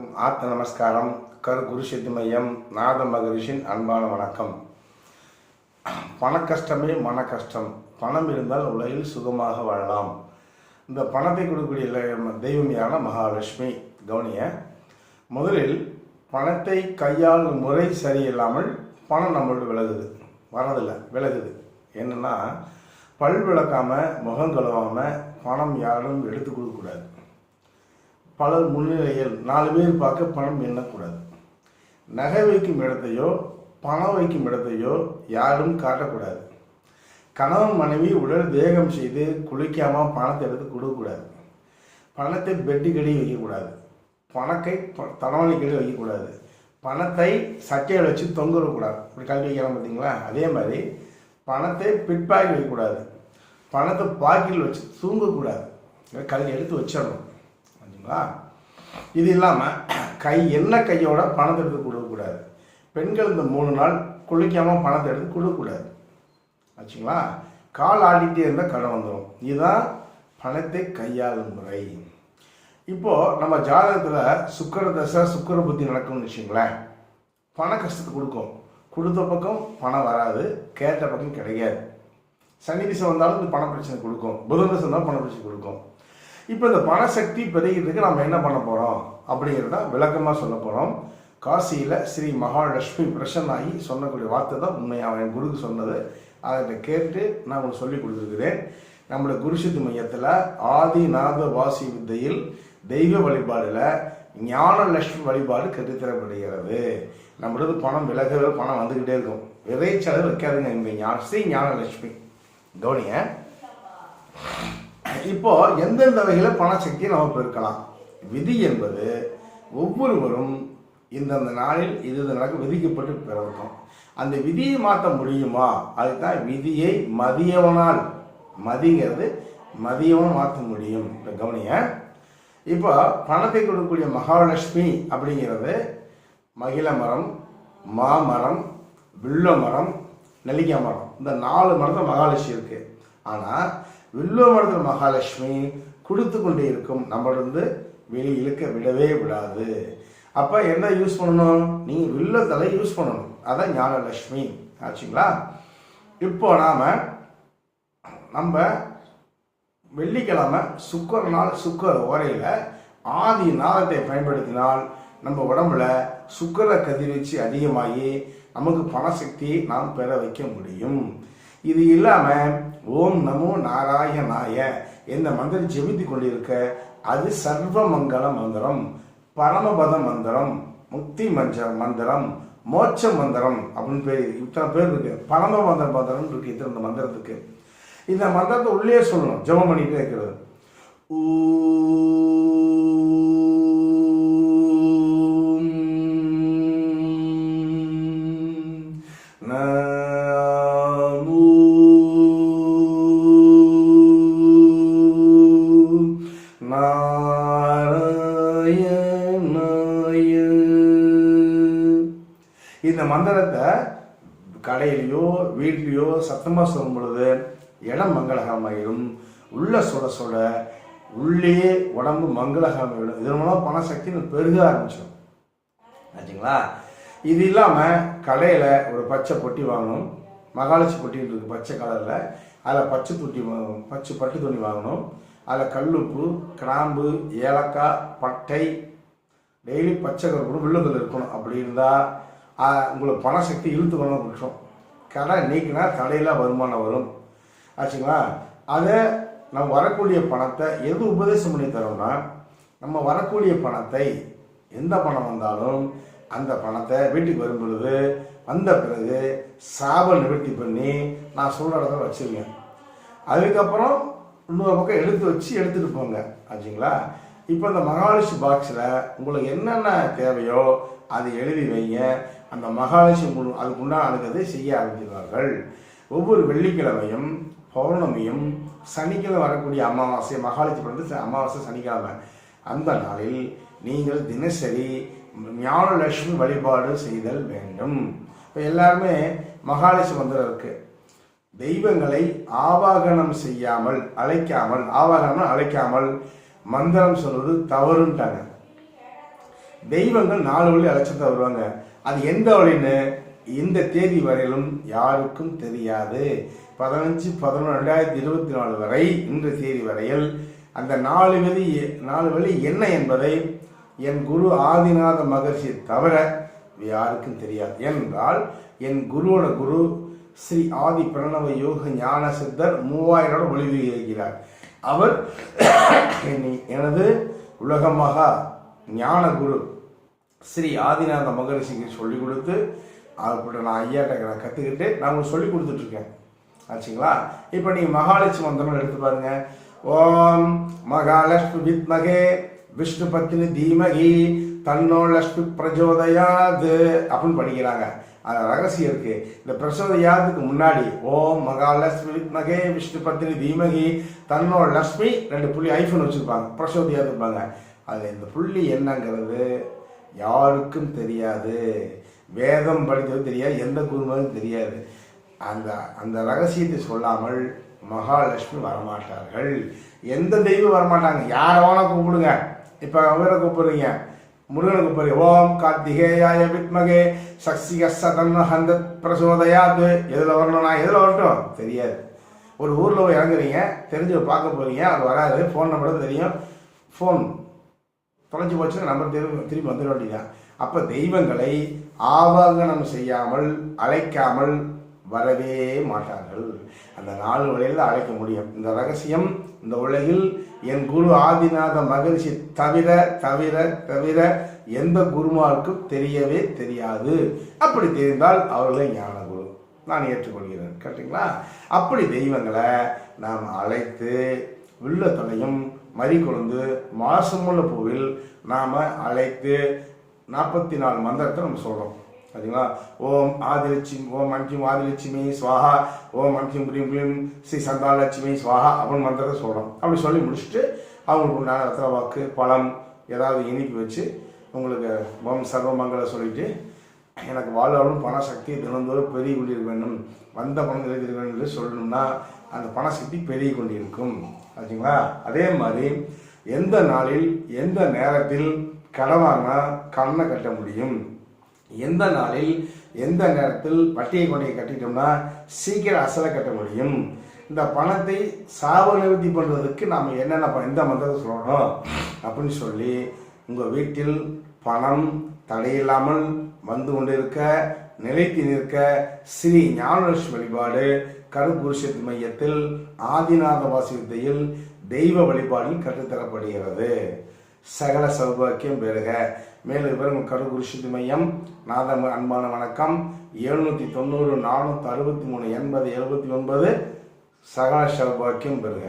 அனைவருக்கும் ஆத்ம நமஸ்காரம் கரு குரு சித்தி மையம் நாத மகரிஷின் அன்பான வணக்கம். பண கஷ்டமே மன கஷ்டம் பணம் இருந்தால் உலகில் சுகமாக வாழலாம். இந்த பணத்தை கொடுக்கக்கூடிய தெய்வம் யாருன்னா மகாலட்சுமி கவனிய. முதலில் பணத்தை கையாளும் முறை சரியில்லாமல் பணம் நம்மளோட விலகுது. வரதில்லை விலகுது. என்னன்னா பல் விளக்காமல் முகம் கழுவாமல் பணம் யாரும் எடுத்து கொடுக்கக்கூடாது பலர் முன்னிலையில் நாலு பேர் பார்க்க பணம் எண்ணக்கூடாது. நகை வைக்கும் இடத்தையோ பணம் வைக்கும் இடத்தையோ யாரும் காட்டக்கூடாது. கணவன் மனைவி உடல் தேகம் செய்து குளிக்காம பணத்தை எடுத்து கொடுக்கக்கூடாது. பணத்தை பெட்டிக்கடி வைக்கக்கூடாது. பணக்கை ப- தலைவலிக்கடி வைக்கக்கூடாது. பணத்தை சட்டையில் வச்சு தொங்கக்கூடாது இப்படி கல்வி வைக்கலாம் பார்த்தீங்களா? அதே மாதிரி பணத்தை பிட்பாக்கெட் வைக்கக்கூடாது. பணத்தை பாக்கெட்டில் வச்சு தூங்கக்கூடாது. கல்வி எடுத்து வச்சிடணும். சரிங்களா இது இல்லாமல் கை என்ன கையோட பணத்தை எடுத்து கொடுக்கக்கூடாது. பெண்கள் இந்த மூணு நாள் குளிக்காமல் பணத்தை எடுத்து கொடுக்கக்கூடாது. ஆச்சுங்களா? கால் ஆடிட்டே இருந்தால் கடன் வந்துடும் இதுதான் பணத்தை கையாளும் முறை. இப்போ நம்ம ஜாதகத்தில் சுக்கர தசை சுக்கர புத்தி நடக்கும்னு வச்சுங்களேன். பண கஷ்டத்தை கொடுக்கும். கொடுத்த பக்கம் பணம் வராது கேட்ட பக்கம் கிடைக்காது. சனி திசை வந்தாலும் இந்த பண பிரச்சனை கொடுக்கும். புதன் திசை வந்தாலும் பண பிரச்சனை கொடுக்கும். இப்போ இந்த பணசக்தி பெருகிறதுக்கு நம்ம என்ன பண்ண போகிறோம் அப்படிங்கிறத விளக்கமாக சொல்ல போகிறோம் காசியில் ஸ்ரீ மகாலட்சுமி பிரசன்னாகி சொன்னக்கூடிய வார்த்தை தான் உண்மையாக என் குருக்கு சொன்னது. அதை கேட்டு நான் உங்களுக்கு சொல்லி கொடுத்துருக்கிறேன். நம்மளோட குருசித்து மையத்தில் ஆதிநாத வாசி வித்தையில் தெய்வ வழிபாடில் ஞான லட்சுமி வழிபாடு கற்றுத்தரப்படுகிறது. நம்மளது பணம் விலகவே பணம் வந்துக்கிட்டே இருக்கும். விதை வைக்காதுங்க இங்கே ஞான ஸ்ரீ ஞானலட்சுமி கவனிங்க. இப்போ எந்தெந்த வகையில் பணசக்தியை நம்ம பெருக்கலாம்? விதி என்பது ஒவ்வொருவரும் இந்தந்த நாளில் இது நடக்க விதிக்கப்பட்டு பிறக்கும் அந்த விதியை மாற்ற முடியுமா? அதுதான் விதியை மதியவனால். மதிங்கிறது மதியவன் மாற்ற முடியும். இப்போ கவனிய இப்போ பணத்தை கொடுக்கக்கூடிய மகாலட்சுமி அப்படிங்கிறது மகிழ மரம் மாமரம் வில்ல மரம் நெல்லிக்காய் மரம். இந்த நாலு மரத்தை மகாலட்சுமி இருக்குது ஆனால் வில்வ மகாலட்சுமி கொடுத்து கொண்டே இருக்கும். நம்மளிருந்து வெளியே இழுக்க விடவே விடாது. அப்போ என்ன யூஸ் பண்ணணும்? நீங்கள் வில்லத்தலை யூஸ் பண்ணணும். அதான் ஞானலட்சுமி. ஆச்சுங்களா? இப்போ நாம் நம்ம வெள்ளிக்கிழமை சுக்கர நாள் சுக்கர ஓரையில் ஆதி நாளத்தை பயன்படுத்தினால் நம்ம உடம்புல சுக்கர கதிர்வீச்சு அதிகமாகி நமக்கு பணசக்தியை நாம் பெற வைக்க முடியும். இது இல்லாமல் ஓம் நமோ நாராயணாய என்ற மந்திரம் ஜெபித்து கொண்டிருக்க அது சர்வ மங்கள மந்திரம் பரமபத மந்திரம் முக்தி மஞ்ச மந்திரம் மோட்ச மந்திரம் அப்படின்னு பேர் இத்தனை பேர் இருக்கு. பரமபத மந்திரம் இருக்கு இத்தனை மந்திரத்துக்கு. இந்த மந்திரத்தை உள்ளே சொல்லணும் ஜெபம் பண்ணிட்டு இருக்கிறது. ஊ மந்திரத்தை கடையிலையோ வீட்லேயோ சத்தமாக சொல்லும் பொழுது இடம் மங்களகரமாயிரும். உள்ள சுட சுட உள்ளே உடம்பு மங்களகரமாயிடும். இதன் மூலம் பணசக்தி பெருக ஆரம்பிச்சிடும் ஆச்சுங்களா? இது இல்லாமல் கடையில் ஒரு பச்சை பொட்டி வாங்கணும். மகாலட்சுமி பொட்டின்னு இருக்குது பச்சை கலரில். அதில் பச்சை தொட்டி பச்சை பட்டு துணி வாங்கணும். அதில் கல்லுப்பு கிராம்பு ஏலக்காய் பட்டை டெய்லி பச்சை கருப்பு வில்லுதல் இருக்கணும். அப்படி இருந்தால் உங்களுக்கு பணசக்தி இழுத்து கொண்டு பிடிச்சோம் கடை நீக்கினா கடையில் வருமானம் வரும். ஆச்சுங்களா? அதை நம்ம வரக்கூடிய பணத்தை எது உபதேசம் பண்ணி தரோம்னா நம்ம வரக்கூடிய பணத்தை எந்த பணம் வந்தாலும் அந்த பணத்தை வீட்டுக்கு வரும் பொழுது வந்த பிறகு சாப நிவர்த்தி பண்ணி நான் சொல்கிற இடத்துல வச்சிருங்க. அதுக்கப்புறம் இன்னொரு பக்கம் எடுத்து வச்சு எடுத்துகிட்டு போங்க. ஆச்சுங்களா? இப்போ இந்த மகாலட்சுமி பாக்ஸில் உங்களுக்கு என்னென்ன தேவையோ அதை எழுதி வைங்க. அந்த மகாலட்சுமி முழு அதுக்கு உண்டானதை செய்ய ஆரம்பிக்கிறார்கள். ஒவ்வொரு வெள்ளிக்கிழமையும் பௌர்ணமியும் சனிக்கிழமை வரக்கூடிய அமாவாசை மகாலட்சுமி வந்து அமாவாசை சனிக்கிழமை. அந்த நாளில் நீங்கள் தினசரி ஞானலட்சுமி வழிபாடு செய்தல் வேண்டும். இப்போ எல்லாருமே மகாலட்சுமி மந்திரம் இருக்கு. தெய்வங்களை ஆவாகனம் செய்யாமல் அழைக்காமல் ஆவாகனம் அழைக்காமல் மந்திரம் சொல்வது தவறுன்ட்டாங்க. தெய்வங்கள் நாலு வழி அழைச்சிட்டு வருவாங்க. அது எந்த வழின்னு இந்த தேதி வரையிலும் யாருக்கும் தெரியாது. பதினஞ்சு பதினொன்று ரெண்டாயிரத்தி இருபத்தி நாலு வரை இந்த தேதி வரையில் அந்த நாலு வழி நாலு வழி என்ன என்பதை என் குரு ஆதிநாத மகர்ஷி தவிர யாருக்கும் தெரியாது. என்றால் என் குருவோட குரு ஸ்ரீ ஆதி பிரணவ யோக ஞான சித்தர் மூவாயிரம் ஒளிவு இருக்கிறார். அவர் எனது உலகமாக ஞான குரு. ஸ்ரீ ஆதிநாத மகரிஷிக்கு சொல்லிக் கொடுத்து அவர்கிட்ட நான் ஐயாட்ட நான் கற்றுக்கிட்டு நான் உங்களுக்கு சொல்லி கொடுத்துட்ருக்கேன். ஆச்சுங்களா? இப்போ நீங்கள் மகாலட்சுமி மந்திரம் எடுத்து பாருங்க. ஓம் மகாலட்சுமி வித்மகே விஷ்ணு பத்தினி தீமகி தன்னோ லட்சுமி பிரஜோதயாது அப்படின்னு படிக்கிறாங்க. அது ரகசியம் இருக்கு. இந்த பிரசோதயாதுக்கு முன்னாடி ஓம் மகாலட்சுமி வித்மகே விஷ்ணு பத்தினி தீமகி தன்னோ லட்சுமி ரெண்டு புள்ளி ஐஃபோன் வச்சுருப்பாங்க. பிரசோதயாது இருப்பாங்க அதில் இந்த புள்ளி என்னங்கிறது யாருக்கும் தெரியாது. வேதம் படித்தது தெரியாது எந்த குருமனும் தெரியாது. அந்த அந்த ரகசியத்தை சொல்லாமல் மகாலட்சுமி வரமாட்டார்கள். எந்த தெய்வம் வரமாட்டாங்க? யாரை வேணா கூப்பிடுங்க. இப்போ அவரை கூப்பிடுறீங்க. முருகனை கூப்பிடுறீங்க. ஓம் கார்த்திகேயாய வித்மகே சக்தி கசதன்ன ஹந்த பிரசோதயாது. எதில் வரணும் நான் எதில் வரட்டும்? தெரியாது. ஒரு ஊரில் போய் இறங்குறீங்க தெரிஞ்சு பார்க்க போகிறீங்க அது வராது ஃபோன் நம்பர் தெரியும். ஃபோன் தொலைஞ்சு போச்சுன்னா நம்ம திரும்ப திரும்பி வந்துட வேண்டியதான் அப்போ தெய்வங்களை ஆவாகனம் செய்யாமல் அழைக்காமல் வரவே மாட்டார்கள். அந்த நாலு வழியில் அழைக்க முடியும். இந்த ரகசியம் இந்த உலகில் என் குரு ஆதிநாத மகிழ்ச்சி தவிர தவிர தவிர எந்த குருமாருக்கும் தெரியவே தெரியாது. அப்படி தெரிந்தால் அவர்களே ஞான குரு நான் ஏற்றுக்கொள்கிறேன். கேட்டீங்களா? அப்படி தெய்வங்களை நாம் அழைத்து உள்ள தொலையும் கொழுந்து மாசமுள்ள பூவில் நாம் அழைத்து நாற்பத்தி நாலு மந்திரத்தை நம்ம சொல்கிறோம் சரிங்களா ஓம் ஆதிலட்சுமி ஓம் அஞ்சும் ஆதிலட்சுமி ஸ்வாஹா ஓம் அஞ்சும் பிரியும் பிரியும் ஸ்ரீ சந்தாலட்சுமி ஸ்வாஹா அப்படின்னு மந்திரத்தை சொல்கிறோம் அப்படி சொல்லி முடிச்சுட்டு அவங்களுக்கு உண்டான ரத்த வாக்கு பழம் ஏதாவது இனிப்பு வச்சு உங்களுக்கு ஓம் சர்வமங்கல சொல்லிட்டு எனக்கு வாழ்வாலும் பணசக்தி தினந்தோறும் பெருகி கொண்டிருக்க வேண்டும். வந்த பணம் நிலைத்திருக்க வேண்டும் என்று சொல்லணும்னா அந்த பணசக்தி பெருகி கொண்டிருக்கும். ஆச்சுங்களா அதே மாதிரி எந்த நாளில் எந்த நேரத்தில் கடன் வாங்கினா கண்ணை கட்ட முடியும்? எந்த நாளில் எந்த நேரத்தில் வட்டியை கொண்டையை கட்டிட்டோம்னா சீக்கிரம் அசலை கட்ட முடியும்? இந்த பணத்தை சாப நிவர்த்தி பண்ணுறதுக்கு நாம் என்னென்ன எந்த மந்திரத்தை சொல்லணும் அப்படின்னு சொல்லி உங்கள் வீட்டில் பணம் தடையில்லாமல் வந்து கொண்டிருக்க நிலைத்து நிற்க ஸ்ரீ ஞானலட்சுமி வழிபாடு கருப்புருஷத்து மையத்தில் ஆதிநாத வாசி வித்தையில் தெய்வ வழிபாடில் கற்றுத்தரப்படுகிறது. சகல சௌபாக்கியம் பெறுக. மேலும் விவரங்கள் கருகுருஷத்து மையம் நாத அன்பான வணக்கம். எழுநூற்றி தொண்ணூறு நானூற்றி அறுபத்தி மூணு எண்பது எழுபத்தி ஒன்பது சகல சௌபாக்கியம் பெறுக.